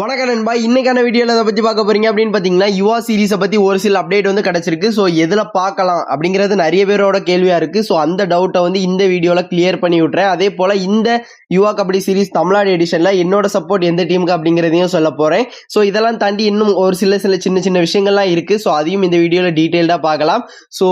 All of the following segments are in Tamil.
வணக்கம் நண்பா. இன்னைக்கான வீடியோவில் அதை பற்றி பார்க்க போகிறீங்க அப்படின்னு பார்த்தீங்கன்னா யுவா சீரிஸை பற்றி ஒரு சில அப்டேட் வந்து கிடச்சிருக்கு. ஸோ எதில் பார்க்கலாம் அப்படிங்கிறது நிறைய பேரோட கேள்வியாக இருக்குது ஸோ அந்த டவுட்டை வந்து இந்த வீடியோவில் கிளியர் பண்ணி விட்றேன் அதே போல் இந்த யுவா கபடி சீரிஸ் தமிழ்நாடு எடிஷனில் என்னோட சப்போர்ட் எந்த டீமுக்கு அப்படிங்கிறதையும் சொல்ல போகிறேன் ஸோ இதெல்லாம் தாண்டி இன்னும் ஒரு சில சில சின்ன சின்ன விஷயங்கள்லாம் இருக்குது ஸோ அதையும் இந்த வீடியோவில் டீட்டெயில்டாக பார்க்கலாம். ஸோ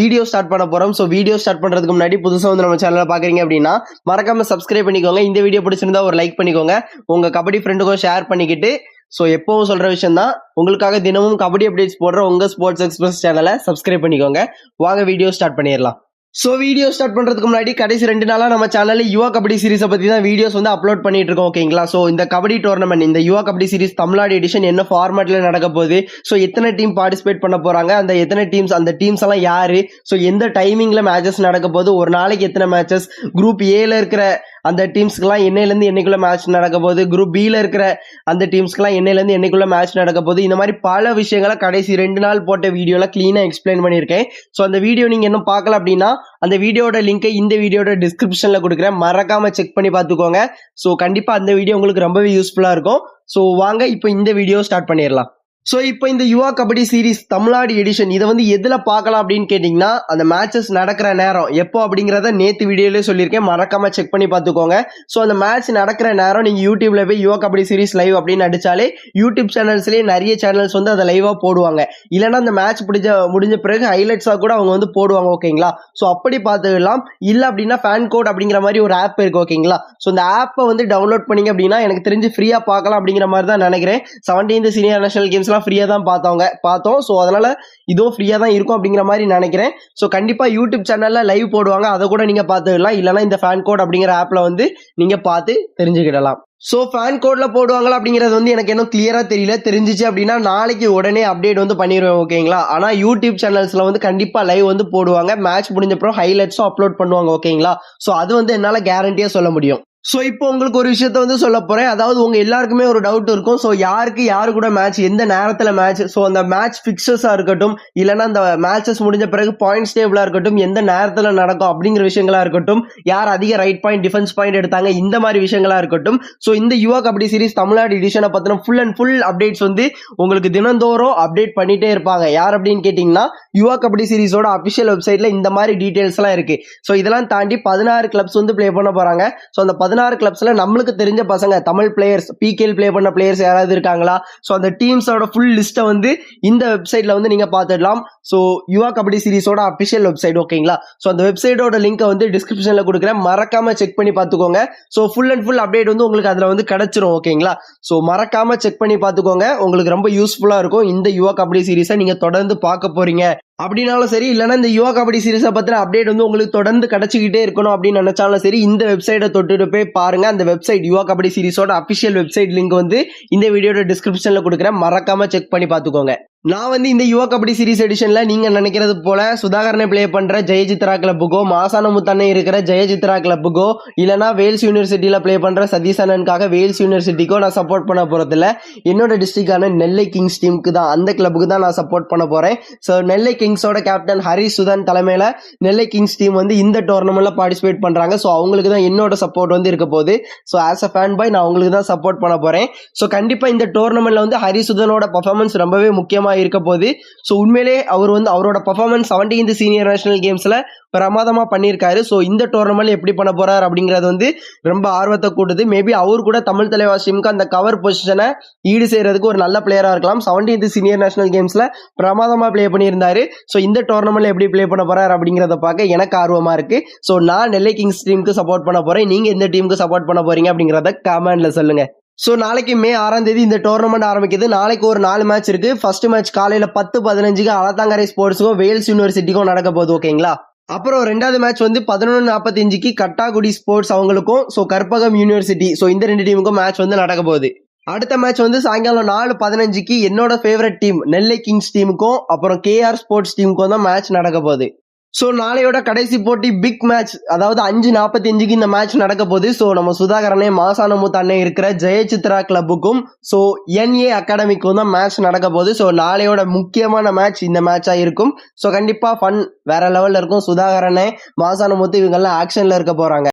வீடியோ ஸ்டார்ட் பண்ண போகிறோம் ஸோ வீடியோ ஸ்டார்ட் பண்ணுறதுக்கு முன்னாடி புதுசாக வந்து நம்ம சேனலில் பார்க்குறீங்க அப்படின்னா மறக்காமல் சப்ஸ்கிரைப் பண்ணிக்கோங்க. இந்த வீடியோ பிடிச்சிருந்தா ஒரு லைக் பண்ணிக்கோங்க. உங்கள் கபடி ஃப்ரெண்டுக்கும் ஷேர் பண்ணிக்கிட்டு ஸோ எப்பவும் சொல்ற விஷயம் தான் உங்களுக்காக தினமும் கபடி அப்டேட்ஸ் போடுற உங்க ஸ்போர்ட்ஸ் எக்ஸ்பிரஸ் சேனலை சப்ஸ்கிரைப் பண்ணிக்கோங்க. வாங்க வீடியோ ஸ்டார்ட் பண்ணிடலாம். ஸோ வீடியோ ஸ்டார்ட் பண்ணுறதுக்கு முன்னாடி கடைசி ரெண்டு நாளாக நம்ம சேனல்ல யுவா கபடி சீரிஸை பற்றி தான் வீடியோஸ் வந்து அப்லோட் பண்ணிட்டு இருக்கோம் ஓகேங்களா ஸோ இந்த கபடி டோர்னமெண்ட் இந்த யுவா கபடி சீரிஸ் தமிழ்நாடு எடிஷன் என்ன ஃபார்மேட்டில் நடக்க போகுது? ஸோ எத்தனை டீம் பார்ட்டிசிபேட் பண்ண போகிறாங்க அந்த எத்தனை டீம்ஸ் அந்த டீம்ஸ் எல்லாம் யார்? ஸோ எந்த டைமிங்கில் மேட்சஸ் நடக்க போகுது? ஒரு நாளைக்கு எத்தனை மேட்சஸ் குரூப் ஏல இருக்கிற அந்த டீம்ஸ்க்குலாம் என்னையிலேருந்து என்னைக்குள்ள மேட்ச் நடக்க போகுது? குரூப் பியில் இருக்கிற அந்த டீம்ஸ்க்குலாம் என்னையிலேருந்து என்னைக்குள்ள மேட்ச் நடக்க போகுது? இந்த மாதிரி பல விஷயங்களை கடைசி ரெண்டு நாள் போட்ட வீடியோவில் க்ளீனாக எக்ஸ்பிளைன் பண்ணியிருக்கேன். ஸோ அந்த வீடியோ நீங்கள் இன்னும் பார்க்கல அப்படின்னா அந்த வீடியோட லிங்கை இந்த வீடியோட டிஸ்கிரிப்ஷனில் கொடுக்குறேன். மறக்காமல் செக் பண்ணி பார்த்துக்கோங்க. ஸோ கண்டிப்பாக அந்த வீடியோ உங்களுக்கு ரொம்பவே யூஸ்ஃபுல்லாக இருக்கும். ஸோ வாங்க இப்போ இந்த வீடியோ ஸ்டார்ட் பண்ணிடலாம். ஸோ இப்போ இந்த யுவா கபடி சீரிஸ் தமிழ்நாடு எடிஷன் இதை வந்து எதில் பார்க்கலாம் அப்படின்னு கேட்டிங்கன்னா அந்த மேட்சஸ் நடக்கிற நேரம் எப்போ அப்படிங்கிறத நேற்று வீடியோலேயே சொல்லியிருக்கேன். மறக்காமல் செக் பண்ணி பார்த்துக்கோங்க. ஸோ அந்த மேட்ச் நடக்கிற நேரம் நீங்கள் யூடியூப்ல போய் யுவா கபடி சீரிஸ் லைவ் அப்படின்னு அடித்தாலே யூடியூப் சேனல்ஸ்லேயே நிறைய சேனல்ஸ் வந்து அதை லைவாக போடுவாங்க. இல்லைன்னா அந்த மேட்ச் பிடிச்ச முடிஞ்ச பிறகு ஹைலைட்ஸாக கூட அவங்க வந்து போடுவாங்க ஓகேங்களா? ஸோ அப்படி பார்த்துக்கலாம். இல்லை அப்படின்னா ஃபேன் கோட் அப்படிங்கிற மாதிரி ஒரு ஆப் இருக்குது ஓகேங்களா? ஸோ இந்த ஆப்பை வந்து டவுன்லோட் பண்ணிங்க அப்படின்னா எனக்கு தெரிஞ்சு ஃப்ரீயாக பார்க்கலாம் அப்படிங்கிற மாதிரி தான் நினைக்கிறேன். செவன்டீன்த் சீனியர் நேஷனல் கேம்ஸ் கேம்ஸ்லாம் ஃப்ரீயாக தான் பார்த்தவங்க. பார்த்தோம். ஸோ அதனால இதுவும் ஃப்ரீயாக தான் இருக்கும் அப்படிங்கிற மாதிரி நினைக்கிறேன். ஸோ கண்டிப்பாக யூடியூப் சேனலில் லைவ் போடுவாங்க. அதை கூட நீங்கள் பார்த்துக்கலாம். இல்லைனா இந்த ஃபேன் கோட் அப்படிங்கிற ஆப்பில் வந்து நீங்கள் பார்த்து தெரிஞ்சுக்கிடலாம். ஸோ ஃபேன் கோடில் போடுவாங்களா அப்படிங்கிறது வந்து எனக்கு இன்னும் கிளியராக தெரியல. தெரிஞ்சிச்சு அப்படின்னா நாளைக்கு உடனே அப்டேட் வந்து பண்ணிடுவேன் ஓகேங்களா ஆனால் யூடியூப் சேனல்ஸில் வந்து கண்டிப்பாக லைவ் வந்து போடுவாங்க. மேட்ச் முடிஞ்சப்பறம் ஹைலைட்ஸும் அப்லோட் பண்ணுவாங்க ஓகேங்களா ஸோ அது வந்து என்னால் கேரண்டியாக சொல்ல முடியும். ஸோ இப்போ உங்களுக்கு ஒரு விஷயத்த வந்து சொல்ல போகிறேன் அதாவது உங்கள் எல்லாருக்குமே ஒரு டவுட் இருக்கும். ஸோ யாருக்கு யாரு கூட மேட்ச் எந்த நேரத்தில் மேட்ச் ஸோ அந்த மேட்ச் ஃபிக்ஸஸாக இருக்கட்டும் இல்லைன்னா அந்த மேட்சஸ் முடிஞ்ச பிறகு பாயிண்ட்ஸ் டேபிளாக இருக்கட்டும் எந்த நேரத்தில் நடக்கும் அப்படிங்கிற விஷயங்களா இருக்கட்டும் யார் அதிக ரைட் பாயிண்ட் டிஃபென்ஸ் பாயிண்ட் எடுத்தாங்க இந்த மாதிரி விஷயங்களா இருக்கட்டும். ஸோ இந்த யுவா கபடி சீரிஸ் தமிழ்நாடு எடிஷனை பற்றின ஃபுல் அண்ட் ஃபுல் அப்டேட்ஸ் வந்து உங்களுக்கு தினந்தோறும் அப்டேட் பண்ணிகிட்டே இருப்பாங்க. யார் அப்படின்னு கேட்டிங்கன்னா யுவா கபடி சீரிஸோட அஃபிஷியல் வெப்சைட்டில் இந்த மாதிரி டீட்டெயில்ஸ்லாம் இருக்குது ஸோ இதெல்லாம் தாண்டி பதினாறு கிளப்ஸ் வந்து ப்ளே பண்ண போகிறாங்க ஸோ அந்த பதினாறு கிளப்ஸில் நம்மளுக்கு தெரிஞ்ச பசங்க தமிழ் பிளேயர்ஸ் பிகேல் ப்ளே பண்ண பிளேயர்ஸ் யாராவது இருக்காங்களா? ஸோ அந்த டீம்ஸோட ஃபுல் லிஸ்ட்டை வந்து இந்த வெப்சைட்டில் வந்து நீங்கள் பார்த்துடலாம். ஸோ யுவா கபடி சீரிஸோட அஃபிஷியல் வெப்சைட் ஓகேங்களா ஸோ அந்த வெப்சைட்டோட லிங்கை வந்து டிஸ்கிரிப்ஷனில் கொடுக்குறேன். மறக்காமல் செக் பண்ணி பார்த்துக்கோங்க. So full and full update வந்து உங்களுக்கு அதில் வந்து கிடச்சிரும் ஓகேங்களா ஸோ மறக்காமல் செக் பண்ணி பார்த்துக்கோங்க. உங்களுக்கு ரொம்ப யூஸ்ஃபுல்லாக இருக்கும். இந்த யுவா கபடி சீரிஸை நீங்கள் தொடர்ந்து பார்க்க போகிறீங்க அப்படின்னாலும் சரி இல்லைன்னா இந்த யுவா கபடி சீரிஸை பற்றின அப்டேட் வந்து உங்களுக்கு தொடர்ந்து கிடச்சிக்கிட்டே இருக்கணும் அப்படின்னு நினைச்சாலும் சரி இந்த வெப்சைட்டை தொட்டுட்டு போய் பாருங்கள் அந்த வெப்சைட் யுவா கபடி சீரிஸோட அஃபிஷியல் வெப்சைட் லிங்க் வந்து இந்த வீடியோட டிஸ்கிரிப்ஷனில் கொடுக்குறேன். மறக்காமல் செக் பண்ணி பார்த்துக்கோங்க. நான் வந்து இந்த யுவ கபடி சீரிஸ் எடிஷன்ல நீங்க நினைக்கிறது போல சுதாகரனை ப்ளே பண்ற ஜெயசித்ரா கிளப்புக்கோ மாசான முத்தானே இருக்கிற ஜெயசித்ரா கிளப்புக்கோ இல்லைனா வேல்ஸ் யூனிவர்சிட்டியில ப்ளே பண்ற சதீசனனுக்காக வேல்ஸ் யூனிவர்சிட்டிக்கோ நான் சப்போர்ட் பண்ண போறதில்ல. என்னோட டிஸ்ட்ரிக்டான நெல்லை கிங்ஸ் டீமுக்கு தான் அந்த கிளப்புக்கு தான் நான் சப்போர்ட் பண்ண போறேன். ஸோ நெல்லை கிங்ஸோட கேப்டன் ஹரி சுதன் தலைமையில நெல்லை கிங்ஸ் டீம் வந்து இந்த டோர்னமெண்ட்ல பார்ட்டிசிபேட் பண்றாங்க. ஸோ அவங்களுக்கு தான் என்னோட சப்போர்ட் வந்து இருக்க போகுது. So as a fan boy நான் அவங்களுக்கு தான் சப்போர்ட் பண்ண போறேன். ஸோ கண்டிப்பா இந்த டோர்னமெண்ட்ல வந்து ஹரிசுதனோட பர்ஃபார்மன்ஸ் ரொம்பவே முக்கியமா இருக்க போகுது ஸோ உண்மையிலே அவர் வந்து அவரோட பர்ஃபார்மன்ஸ் செவன்டீன்த் சீனியர் நேஷனல் கேம்ஸ்ல பிரமாதமா பண்ணியிருக்காரு. ஸோ இந்த டோர்னமெண்ட் எப்படி பண்ண போறாரு அப்படிங்கிறது வந்து ரொம்ப ஆர்வத்தை கூட்டுது. மேபி அவர் கூட தமிழ் தலைவாஸ் அந்த கவர் பொசிஷனை ஈடு செய்யறதுக்கு ஒரு நல்ல பிளேயராக இருக்கலாம். செவன்டீன்த் சீனியர் நேஷனல் கேம்ஸில் பிரமாதமா ப்ளே பண்ணியிருந்தாரு. ஸோ இந்த டோர்னமெண்ட் எப்படி ப்ளே பண்ண போறாரு அப்படிங்கிறத பார்க்க எனக்கு ஆர்வமாக இருக்கு. ஸோ நான் நெல்லை கிங்ஸ் டீமுக்கு சப்போர்ட் பண்ண போகிறேன் நீங்கள் எந்த டீமுக்கு சப்போர்ட் பண்ண போறீங்க அப்படிங்கிறத கமெண்டில் சொல்லுங்க. ஸோ நாளைக்கு மே ஆறாம் தேதி இந்த டோர்னமெண்ட் ஆரம்பிக்குது. நாளைக்கு ஒரு நாலு மேட்ச் இருக்கு. ஃபர்ஸ்ட் மேட்ச் காலையில பத்து பதினஞ்சுக்கு அலத்தாங்கரை ஸ்போர்ட்ஸுக்கும் வேல்ஸ் யூனிவர்சிட்டிக்கும் நடக்க போகுது ஓகேங்களா அப்புறம் ரெண்டாவது மேட்ச் வந்து பதினொன்று நாற்பத்தஞ்சுக்கு கட்டாகுடி ஸ்போர்ட்ஸ் அவங்களுக்கும் ஸோ கற்பகம் யூனிவர்சிட்டி ஸோ இந்த ரெண்டு டீமுக்கும் மேட்ச் வந்து நடக்க போகுது. அடுத்த மேட்ச் வந்து சாயங்காலம் நாலு பதினஞ்சுக்கு என்னோட ஃபேவரட் டீம் நெல்லை கிங்ஸ் டீமுக்கும் அப்புறம் கேஆர் ஸ்போர்ட்ஸ் டீமுக்கும் தான் மேட்ச் நடக்க போகுது. ஸோ நாளையோட கடைசி போட்டி பிக் மேட்ச் அதாவது அஞ்சு நாற்பத்தி அஞ்சுக்கு இந்த மேட்ச் நடக்க போகுது. ஸோ நம்ம சுதாகரனே மாசான மூத்தானே இருக்கிற ஜெயசித்ரா கிளப்புக்கும் ஸோ என்ஏ அகாடமிக்கும் தான் மேட்ச் நடக்க போகுது. ஸோ நாளையோட முக்கியமான மேட்ச் இந்த மேட்சாக இருக்கும். ஸோ கண்டிப்பாக ஃபன் வேற லெவலில் இருக்கும். சுதாகரனே மாசான மூத்து இவங்கெல்லாம் ஆக்ஷனில் இருக்க போகிறாங்க